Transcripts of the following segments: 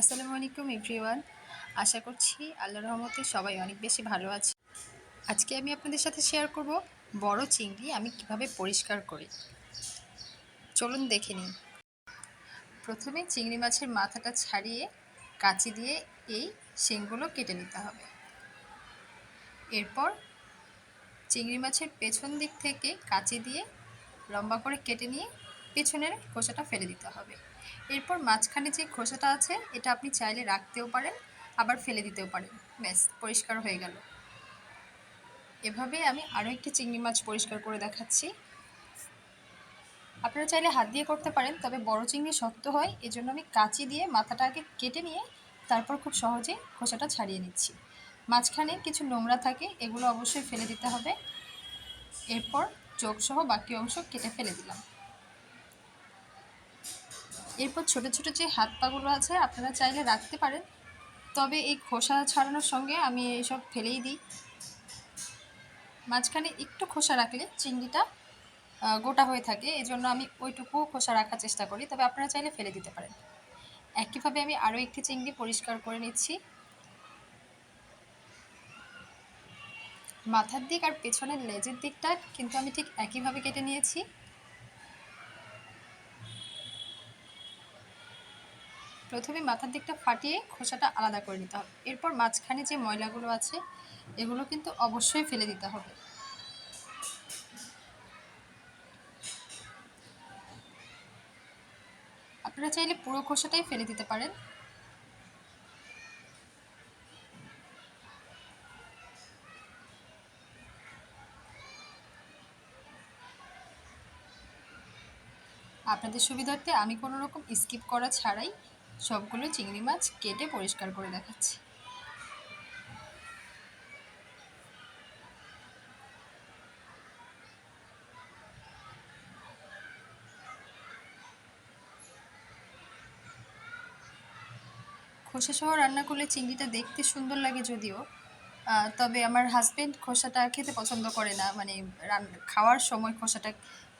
আসসালামু আলাইকুম এভরিওয়ান। আশা করছি আল্লাহ রহমতে সবাই অনেক বেশি ভালো আছে। আজকে আমি আপনাদের সাথে শেয়ার করব বড় চিংড়ি আমি কীভাবে পরিষ্কার করি। চলুন দেখে নিই। প্রথমে চিংড়ি মাছের মাথাটা ছাড়িয়ে কাঁচি দিয়ে এই শিংগুলো কেটে নিতে হবে। এরপর চিংড়ি মাছের পেছন দিক থেকে কাঁচি দিয়ে লম্বা করে কেটে নিয়ে পেছনের খোসাটা ফেলে দিতে হবে। এরপর মাঝখানে যে খোসাটা আছে, এটা আপনি চাইলে রাখতেও পারেন, আবার ফেলে দিতেও পারেন। ব্যাস, পরিষ্কার হয়ে গেল। এভাবে আমি আরও একটি চিংড়ি মাছ পরিষ্কার করে দেখাচ্ছি। আপনারা চাইলে হাত দিয়ে করতে পারেন, তবে বড় চিংড়ি শক্ত হয়, এজন্য আমি কাঁচি দিয়ে মাথাটা আগে কেটে নিয়ে তারপর খুব সহজে খোসাটা ছাড়িয়ে নিচ্ছি। মাঝখানে কিছু নোংরা থাকে, এগুলো অবশ্যই ফেলে দিতে হবে। এরপর চোখসহ বাকি অংশ কেটে ফেলে দিলাম। এরপর ছোট ছোট যে হাত পাগুলো আছে, আপনারা চাইলে রাখতে পারেন। তবে এই খোসা ছাড়ানোর সঙ্গে আমি এইসব ফেলেই দিই। মাঝখানে একটু খোসা রাখলে চিংড়িটা গোটা হয়ে থাকে। এই জন্য আমি ওইটুকু খোসা রাখার চেষ্টা করি, তবে আপনারা চাইলে ফেলে দিতে পারেন। একইভাবে আমি আরও একটি চিংড়ি পরিষ্কার করে নিচ্ছি। মাথার দিক আর পেছনের লেজের দিকটা কিন্তু আমি ঠিক একইভাবে কেটে নিয়েছি। প্রথমে মাথার দিকটা ফাটিয়ে খোসাটা আলাদা করে নিতে হবে। এরপর মাঝখানে যে ময়লাগুলো আছে, এগুলো কিন্তু অবশ্যই ফেলে দিতে হবে। আপনারা চাইলে পুরো খোসাটাই ফেলে দিতে পারেন। আপনাদের সুবিধার্থে আমি কোনো রকম স্কিপ করা ছাড়াই সবগুলো চিংড়ি মাছ কেটে পরিষ্কার করে দেখাচ্ছি। খোসা সহ রান্না করলে চিংড়িটা দেখতে সুন্দর লাগে যদিও তবে আমার হাজব্যান্ড খোসাটা খেতে পছন্দ করে না। মানে খাওয়ার সময় খোসাটা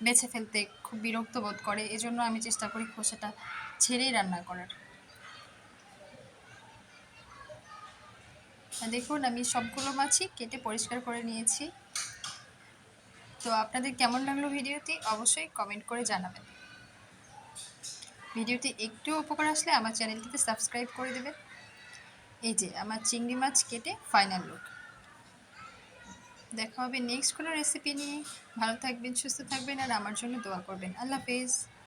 বেছে ফেলতে খুব বিরক্ত বোধ করে। এজন্য আমি চেষ্টা করি খোসাটা ছেড়েই রান্না করার। দেখুন, আমি সবগুলো মাছই কেটে পরিষ্কার করে নিয়েছি। তো আপনাদের কেমন লাগল ভিডিওটি অবশ্যই কমেন্ট করে জানাবেন। ভিডিওটি একটু উপকার আসলে আমার চ্যানেলটিতে সাবস্ক্রাইব করে দেবেন। এই যে, আমার চিংড়ি মাছ কেটে ফাইনাল লুক দেখা হবে নেক্সট কোনো রেসিপি নিয়ে। ভালো থাকবেন, সুস্থ থাকবেন, আর আমার জন্য দোয়া করবেন। আল্লাহ হাফেজ।